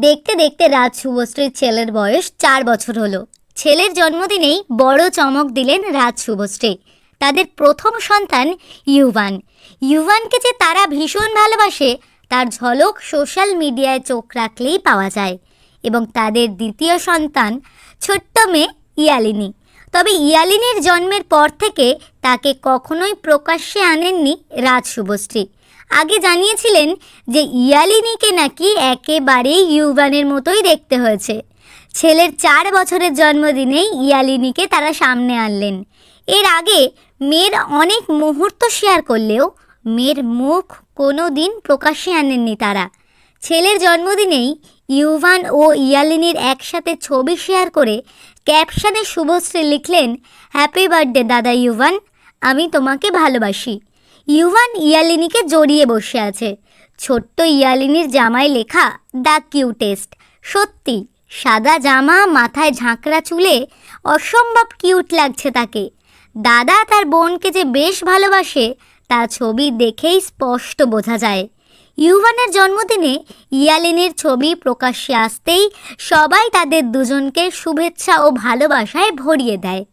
দেখতে দেখতে রাজ শুভশ্রীর ছেলের বয়স চার বছর হলো। ছেলের জন্মদিনেই বড় চমক দিলেন রাজ শুভশ্রী। তাদের প্রথম সন্তান ইউভান। ইউভানকে যে তারা ভীষণ ভালোবাসে, তার ঝলক সোশ্যাল মিডিয়ায় চোখ রাখলেই পাওয়া যায়। এবং তাদের দ্বিতীয় সন্তান ছোট্ট মেয়ে ইয়ালিনী। তবে ইয়ালিনীর জন্মের পর থেকে তাকে কখনোই প্রকাশ্যে আনেননি রাজ শুভশ্রী। আগে জানিয়েছিলেন যে ইয়ালিনীকে নাকি একেবারেই ইউবানের মতোই দেখতে হয়েছে। ছেলের চার বছরের জন্মদিনেই ইয়ালিনীকে তারা সামনে আনলেন। এর আগে মেয়ের অনেক মুহূর্ত শেয়ার করলেও মেয়ের মুখ কোনো দিন প্রকাশ্যে আনেননি তারা। ছেলের জন্মদিনেই ইউভান ও ইয়ালিনীর একসাথে ছবি শেয়ার করে ক্যাপশনে শুভশ্রী লিখলেন হ্যাপি বার্থডে দাদা ইউভান, আমি তোমাকে ভালোবাসি। ইউভান ইয়ালিনীকে জড়িয়ে বসে আছে। ছোট্ট ইয়ালিনীর জামায় লেখা দ্য কিউটেস্ট সত্যি, সাদা জামা, মাথায় ঝাঁকড়া চুলে অসম্ভব কিউট লাগছে তাকে। দাদা তার বোনকে যে বেশ ভালোবাসে তা ছবি দেখেই স্পষ্ট বোঝা যায়। ইউভানের জন্মদিনে ইয়ালিনের ছবি প্রকাশ্যে আসতেই সবাই তাদের দুজনকে শুভেচ্ছা ও ভালোবাসায় ভরিয়ে দেয়।